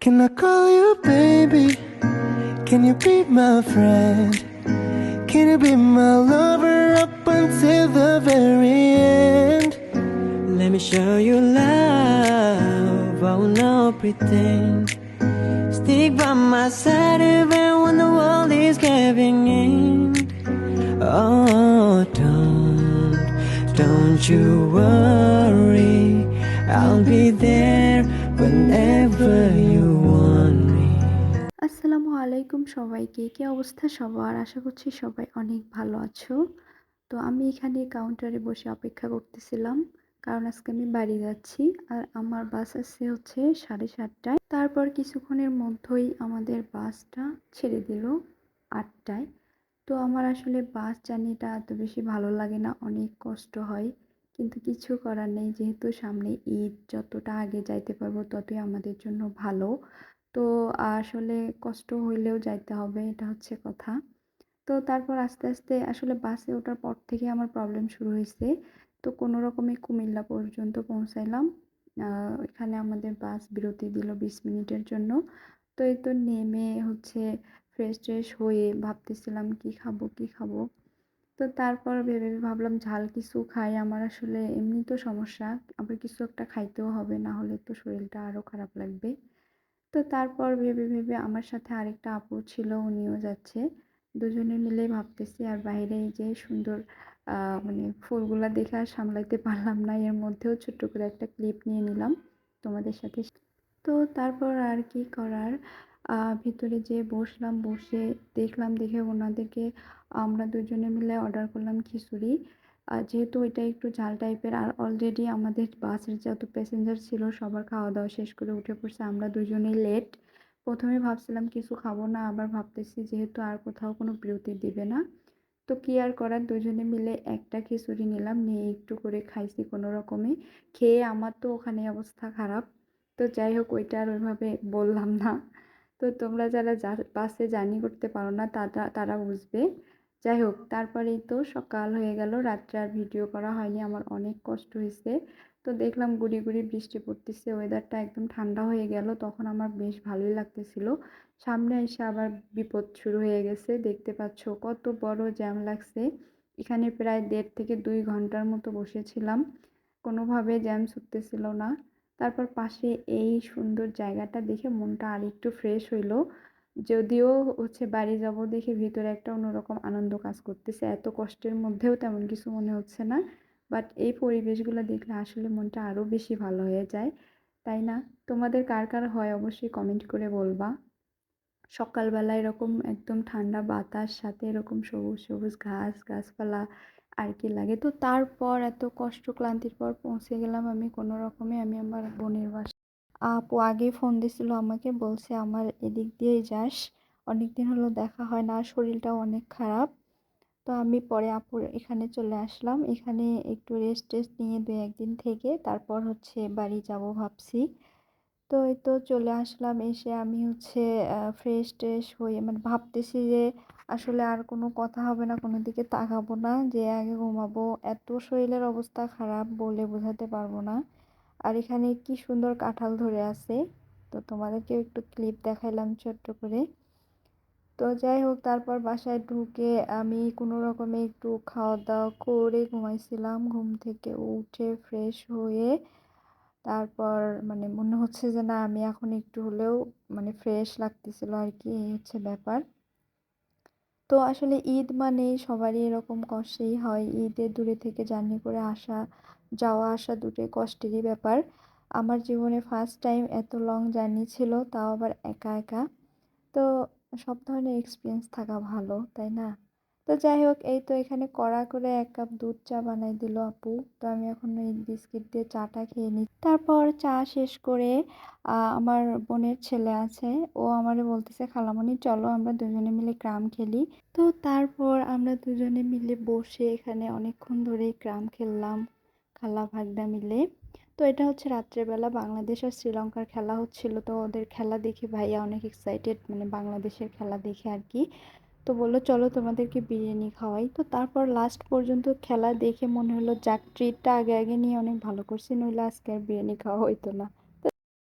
Can I call you baby? Can you be my friend? Can you be my lover up until the very end? Let me show you love, I will not pretend. Stick by my side even when the world is giving in. Oh, don't, don't you worry, be there whenever you want me. আসসালামু আলাইকুম সবাইকে। কি অবস্থা সবার? আশা করছি সবাই অনেক ভালো আছো। তো আমি এখানে কাউন্টারে বসে অপেক্ষা করতেছিলাম, কারণ আজকে আমি বাড়ি যাচ্ছি আর আমার বাস আছে হচ্ছে সাড়ে সাতটায়। তারপর কিছুক্ষণের মধ্যেই আমাদের বাসটা ছেড়ে দিল আটটায়। তো আমার আসলে বাস জার্নিটা এত বেশি ভালো লাগে না, অনেক কষ্ট হয়। কিন্তু কিছু করার নেই। যেহেতু সামনে ঈদ, যতটা আগে যাইতে পারব ততই আমাদের জন্য ভালো। তো আসলে কষ্ট হইলেও যাইতে হবে, এটা হচ্ছে কথা। তো তারপর আস্তে আস্তে আসলে বাসে ওঠার পর থেকে আমার প্রবলেম শুরু হয়েছে তো কোনো রকমে কুমিল্লা পর্যন্ত পৌঁছাইলাম। এখানে আমাদের বাস বিরতি দিল বিশ মিনিটের জন্য। তো এই তো নেমে হচ্ছে ফ্রেশ ট্রেশ হয়ে ভাবতেছিলাম কি খাব কি খাব? তো তারপর ভেবে ভেবে ভাবলাম ঝাল কিছু খাই। আমার আসলে এমনি তো সমস্যা। আবার কিছু একটা খাইতেও হবে, না হলে তো শরীরটা আরও খারাপ লাগবে। তো তারপর ভেবে ভেবে আমার সাথে আরেকটা আপু ছিল, উনিও যাচ্ছে। দুজনে মিলে ভাবতেছি আর বাইরে যে সুন্দর মানে ফুলগুলা দেখে আর সামলাইতে পারলাম না। এর মধ্যেও ছোট্ট করে একটা ক্লিপ নিয়ে নিলাম তোমাদের সাথে। তো তারপর আর কি করার? ভিতরে যে বসলাম, বসে দেখলাম দেখে ওনাদেরকে আমরা দুজনে মিলে অর্ডার করলাম খিচুড়ি। আর যেহেতু ওইটা একটু ঝাল টাইপের আর অলরেডি আমাদের বাসের যত প্যাসেঞ্জার ছিল সবার খাওয়া দাওয়া শেষ করে উঠে পড়ছে, আমরা দুজনেই লেট প্রথমে ভাবছিলাম কিছু খাব না, আবার ভাবতেছি যেহেতু আর কোথাও কোনো বিরতি দিবে না। তো কি আর করার, দুজনে মিলে একটা খিচুড়ি নিলাম, নিয়ে একটু করে খাইছি কোনো রকমে খেয়ে আমার তো ওখানে অবস্থা খারাপ। তো যাই হোক, ওইটা আর ওইভাবে বললাম না। তো তোমরা যারা বাসে জার্নি করতে পারো না, তারা তারা বুঝবে। যাই হোক, তারপরেই তো সকাল হয়ে গেল, রাত্রে আর ভিডিও করা হয়নি, আমার অনেক কষ্ট হয়েছে। তো দেখলাম গুড়ি গুড়ি বৃষ্টি পড়তেছে ওয়েদারটা একদম ঠান্ডা হয়ে গেল, তখন আমার বেশ ভালোই লাগতেছিল। সামনে এসে আবার বিপদ শুরু হয়ে গেছে, দেখতে পাচ্ছ কত বড় জ্যাম লাগছে। এখানে প্রায় দেড় থেকে দুই ঘণ্টার মতো বসেছিলাম, কোনোভাবে জ্যাম ছুটতেছিল না। তারপর পাশে এই সুন্দর জায়গাটা দেখে মনটা আর একটু ফ্রেশ হইল। যদিও হচ্ছে বাড়ি যাব দেখে ভিতরে একটা অন্যরকম আনন্দ কাজ করতেছে। এত কষ্টের মধ্যেও তেমন কিছু মনে হচ্ছে না। বাট এই পরিবেশগুলো দেখলে আসলে মনটা আরও বেশি ভালো হয়ে যায়। তাই না? তোমাদের কার কার হয় অবশ্যই কমেন্ট করে বলবা। সকালবেলা এরকম একদম ঠান্ডা বাতাস, সাথে এরকম সবুজ সবুজ ঘাস, গাছপালা আর কি লাগে। তো তারপর এত কষ্ট ক্লান্তির পর পৌঁছে গেলাম আমি কোনো রকমে, আমি আমার বোনের বাসা আপু আগে ফোন দিছিল আমাকে, বলছে, আমার এদিক দিয়েই যাস। অনেক দিন হলো দেখা হয় না, শরীরটাও অনেক খারাপ। তো আমি পরে আপুর এখানে চলে আসলাম। এখানে একটু রেস্ট টেস্ট নিয়ে দু একদিন থেকে, তারপর হচ্ছে বাড়ি যাব ভাবছি। তো এই তো চলে আসলাম, এসে আমি হচ্ছে ফ্রেশ ট্রেশ হয়ে মানে ভাবতেছি যে আসলে আর কোনো কথা হবে না, কোনো দিকে তাকাবো না যে আগে ঘুমাবো। এত শরীরের অবস্থা খারাপ বলে বোঝাতে পারব না। আর এখানে কি সুন্দর কাঁঠাল ধরে আছে। তো তোমাদেরকেও একটু ক্লিপ দেখাইলাম ছোট্ট করে। তো যাই হোক, তারপর বাসায় ঢুকে আমি কোনো রকমে একটু খাওয়া দাওয়া করে ঘুমাইছিলাম। ঘুম থেকে উঠে ফ্রেশ হয়ে তারপর মানে মনে হচ্ছে যে না, আমি এখন একটু হলেও মানে ফ্রেশ লাগতেছিল আর কি এই হচ্ছে ব্যাপার। তো আসলে ঈদ মানে সবারই এরকম কষ্টেই হয়। ঈদে দূরে থেকে জার্নি করে আসা, যাওয়া আসা দুটোই কষ্টেরই ব্যাপার। আমার জীবনে ফার্স্ট টাইম এত লং জার্নি ছিল, তাও আবার একা একা। তো সব ধরনের এক্সপিরিয়েন্স থাকা ভালো, তাই না? তো যাই হোক, এই তো এখানে কড়া করে এক কাপ দুধ চা বানাই দিল আপু। তো আমি এখন এই বিস্কিট দিয়ে চাটা খেয়ে নিই তারপর চা শেষ করে আমার বোনের ছেলে আছে। ও আমারে বলতেছে, খালামণি, চলো আমরা দুজনে মিলে ক্রাম খেলি। তো তারপর আমরা দুজনে মিলে বসে এখানে অনেকক্ষণ ধরে ক্রাম খেললাম, খালা ভাগনা মিলে। তো এটা হচ্ছে রাত্রেবেলা বাংলাদেশ আর শ্রীলঙ্কার খেলা হচ্ছিল। তো ওদের খেলা দেখে ভাইয়া অনেক এক্সাইটেড মানে বাংলাদেশের খেলা দেখে আর কি। তো বলল, চলো তোমাদেরকে বিরিয়ানি খাওয়াই। তো তারপর লাস্ট পর্যন্ত খেলা দেখে মনে হলো, যাক ট্রিটটা আগে আগে নিয়ে অনেক ভালো করছি, নইলে আজকে আর বিরিয়ানি খাওয়া হইতো না।